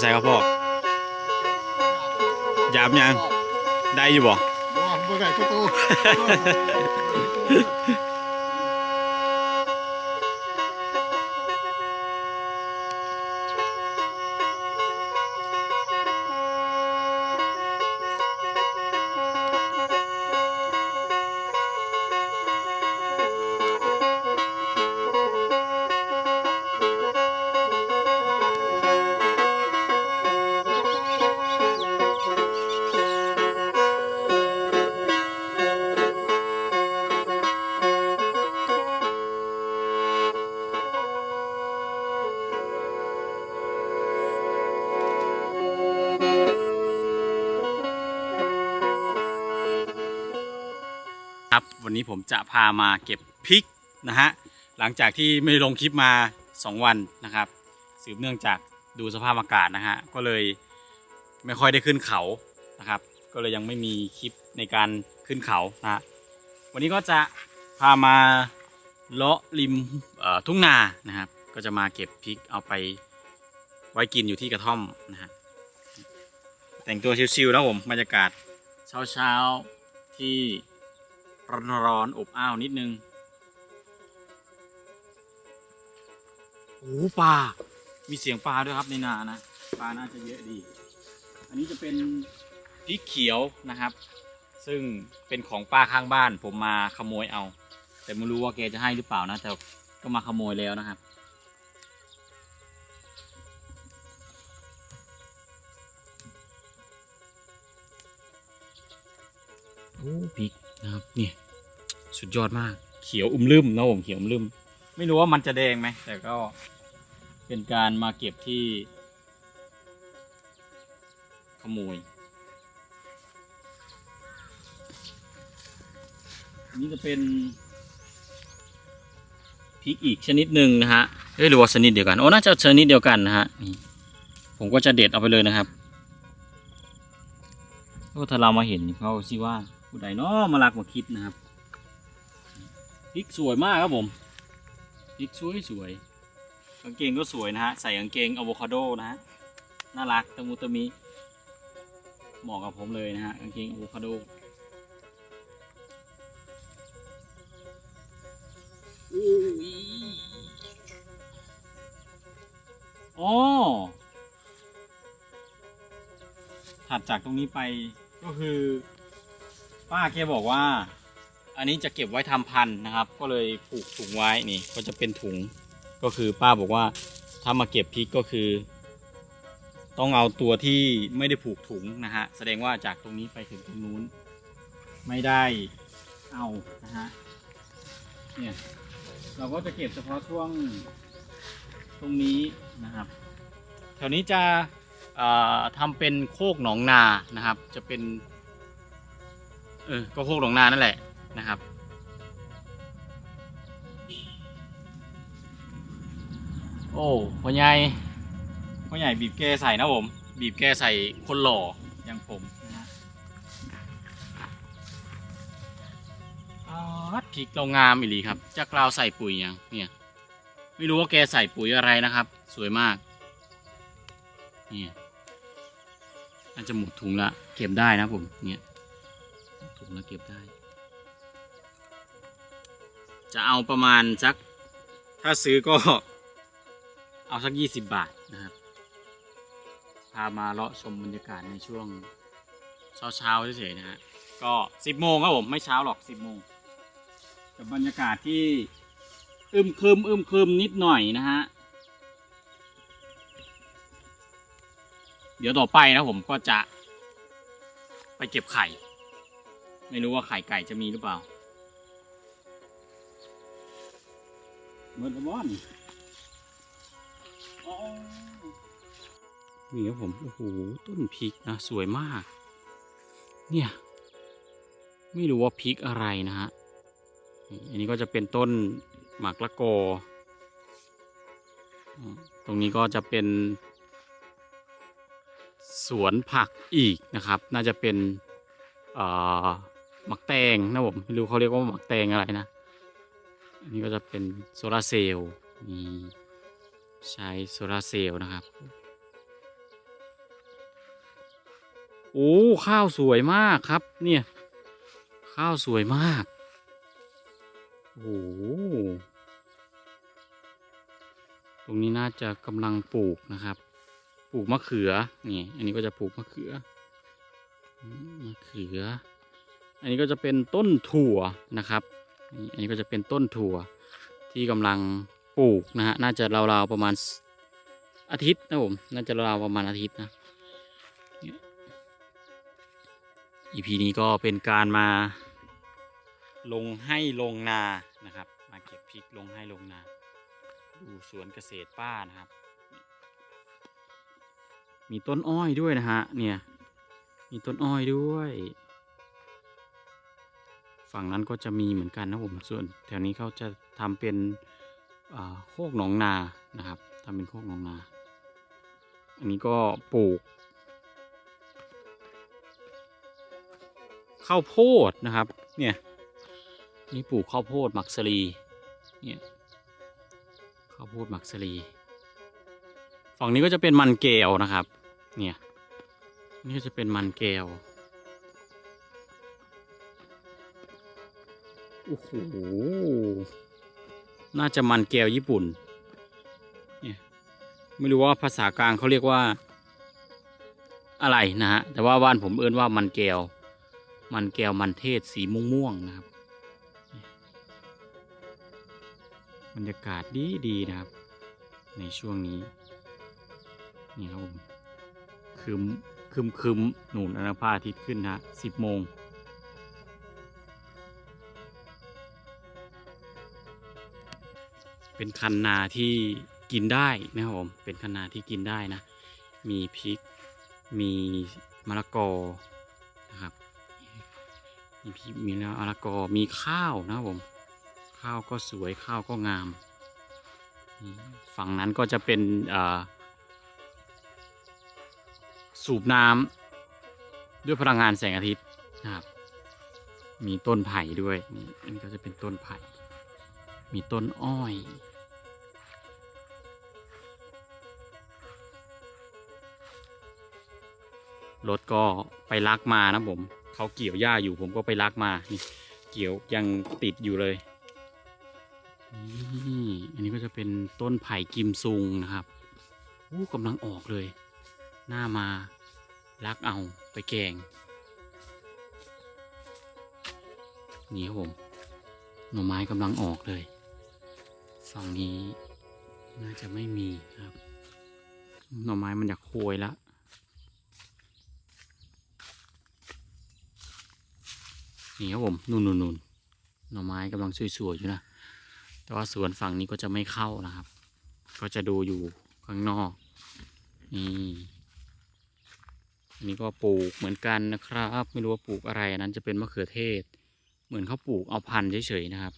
ใส่ครับพ่อยามยังได้อยู่บ่ บ่บ่ได้ก็โต วันนี้ผมจะพามาเก็บพริกนะฮะหลังจากที่ไม่ลงคลิปมา 2 วันนะครับสืบเนื่องจากดูสภาพอากาศนะฮะก็เลยไม่ค่อยได้ขึ้นเขานะครับ ก็เลยยังไม่มีคลิปในการขึ้นเขานะฮะวันนี้ก็จะพามาเลาะริมทุ่งนานะครับ ก็จะมาเก็บพริกเอาไปไว้กินอยู่ที่กระท่อมนะฮะแต่งตัวชิวๆแล้วผมบรรยากาศเช้าๆที่ ร้อนๆอบอ้าวนิดนึงโอ้ปลา มีเสียงปลาด้วยครับในนานะ ปลาน่าจะเยอะดี อันนี้จะเป็นพริกเขียวนะครับ ซึ่งเป็นของป้าข้างบ้าน ผมมาขโมยเอา แต่ไม่รู้ว่าแกจะให้หรือเปล่านะแต่ก็มาขโมยแล้วนะครับโอ้พริก นะครับนี่สุดยอดมาก เขียวอุ้มลืมนะผมเขียวอุ้มลืม ไม่รู้ว่ามันจะแดงไหมแต่ก็เป็นการมาเก็บที่ ขโมยอันนี้จะเป็นพริกอีกชนิดหนึ่งนะฮะเอ้ยหรือว่าชนิดเดียวกันโอ้น่าจะชนิดเดียวกันนะฮะนี่ผมก็จะเด็ดเอาไปเลยนะครับก็ถ้าเรามาเห็นเขาสิว่า ผู้ใดเนาะมาลักมาคิดนะครับพริกสวยมากครับผมพริกสวยสวยกางเกงก็สวยนะฮะ ใส่กางเกงอะโวคาโดนะฮะ น่ารักตะมุตะมิ เหมาะกับผมเลยนะฮะ กางเกงอะโวคาโดอุ้ยอ๋อถัดจากตรงนี้ไปก็คือ ป้าแกบอกว่า อันนี้จะเก็บไว้ทำพันธุ์นะครับ ก็เลยผูกถุงไว้นี่ ก็จะเป็นถุง ก็คือป้าบอกว่าถ้ามาเก็บพริกก็คือ ต้องเอาตัวที่ไม่ได้ผูกถุงนะฮะแสดงว่าจากตรงนี้ไปถึงตรงนู้น ไม่ได้เอานะฮะเนี่ยเราก็จะเก็บเฉพาะช่วงตรงนี้นะครับแถวนี้จะเอ่อทำเป็นโคกหนองนานะครับ จะเป็น เออก็โคกหนองนานั่นแหละนะครับ โอ้พ่อใหญ่พ่อใหญ่บีบแกใส่นะผม บีบแกใส่คนหล่ออย่างผมนะฮะอาดพริกเรางามอีหลีครับจักราวใส่ปุ๋ยยังเนี่ยไม่รู้ว่าแกใส่ปุ๋ยอะไรนะครับ สวยมากเนี่ยน่าจะหมดถุงละเก็บได้นะผมเนี่ย มดถุงละเก็บได้ จะเอาประมาณสัก ถ้าซื้อก็ เอาสักยี่สิบบาทนะครับ พามาเลาะชมบรรยากาศในช่วงเช้าเช้าๆเฉยๆนะฮะ ก็สิบโมงครับผม ไม่เช้าหรอกสิบโมงกับบรรยากาศที่อึมครึมอึมครึมนิดหน่อยนะฮะ เดี๋ยวต่อไปนะผมก็จะไปเก็บไข่ ไม่รู้ว่าไข่ไก่จะมีหรือเปล่าเบิร์ดบอนนี่ครับผมโอ้โหต้นพริกนะสวยมาก เนี่ย ไม่รู้ว่าพริกอะไรนะฮะนี่อันนี้ก็จะเป็นต้นหมากละโกออืมตรงนี้ก็จะเป็น สวนผักอีกนะครับ น่าจะเป็น เอ่อ หมักแตงนะผมไม่รู้เขาเรียกว่าหมักแตงอะไรนะอันนี้ก็จะเป็นโซลาร์เซลล์มีใช้โซลาร์เซลล์นะครับ โอ้ข้าวสวยมากครับ เนี่ย ข้าวสวยมาก โอ้ตรงนี้น่าจะกำลังปลูกนะครับ ปลูกมะเขือ นี่ อันนี้ก็จะปลูกมะเขือ มะเขือ อันนี้ก็จะเป็นต้นถั่วนะครับ อันนี้ก็จะเป็นต้นถั่วที่กำลังปลูกนะฮะ น่าจะราวๆประมาณอาทิตย์นะผม น่าจะราวๆประมาณอาทิตย์นะ EP นี้ก็เป็นการมาลงให้ลงนานะครับ มาเก็บพริกลงให้ลงนา ดูสวนเกษตรป้านะครับ มีต้นอ้อยด้วยนะฮะ เนี่ย มีต้นอ้อยด้วย ฝั่งนั้นก็จะมีเหมือนกันนะผมส่วนแถวนี้เขาจะทำเป็นโคกหนองนานะครับทำเป็นโคกหนองนา อันนี้ก็ปลูกข้าวโพดนะครับ เนี่ยนี่ปลูกข้าวโพดหมักสลีเนี่ยข้าวโพดหมักสลีฝั่งนี้ก็จะเป็นมันแก้วนะครับ เนี่ยนี่ก็จะเป็นมันแก้ว โอ้โห น่าจะมันแก้วญี่ปุ่น เนี่ยไม่รู้ว่าภาษากลางเขาเรียกว่า อะไรนะฮะ แต่ว่าบ้านผมเอิ้นว่ามันแก้ว มันแก้วมันเทศสีม่วงๆนะครับ บรรยากาศดีดีนะครับ ในช่วงนี้ นี่ครับผมคืมคืมคืมหนุนอนาพระอาทิตย์ขึ้นนะฮะสิบโมง เป็นคันนาที่กินได้นะครับผม เป็นคันนาที่กินได้นะ มีพริก มีมะละกอนะครับ มีพริกมีมะละกอ มีข้าวนะครับผม ข้าวก็สวยข้าวก็งาม ฝั่งนั้นก็จะเป็นสูบน้ำด้วยพลังงานแสงอาทิตย์นะครับ มีต้นไผ่ด้วยนี่อันนี้ก็จะเป็นต้นไผ่ มีต้นอ้อย รถก็ไปลักมานะผมเขาเกี่ยวหญ้าอยู่ผมก็ไปลักมานี่เกี่ยวยังติดอยู่เลยนี่อันนี้ก็จะเป็นต้นไผ่กิมซุงนะครับอู้กำลังออกเลย หน้ามาลักเอาไปแกงนี่ครับผม หน่อไม้กำลังออกเลย ฝั่งนี้ น่าจะไม่มีครับ หน่อไม้มันอยากโคยแล้วนี่ครับผมนู่นนู่นนู่นหน่อไม้กำลังสวยๆอยู่นะ แต่ว่าสวนฝั่งนี้ก็จะไม่เข้านะครับ ก็จะดูอยู่ข้างนอก นี่อันนี้ก็ปลูกเหมือนกันนะครับ ไม่รู้ว่าปลูกอะไรนั้นจะเป็นมะเขือเทศ เหมือนเขาปลูกเอาพันธุ์เฉยๆนะครับ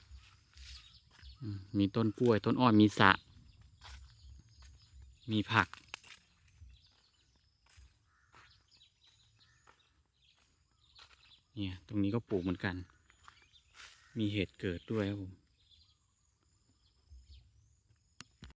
มีต้นกล้วย ต้นอ้อยมีสะ มีผัก เนี่ย ตรงนี้ก็ปลูกเหมือนกัน มีเห็ดเกิดด้วยครับผม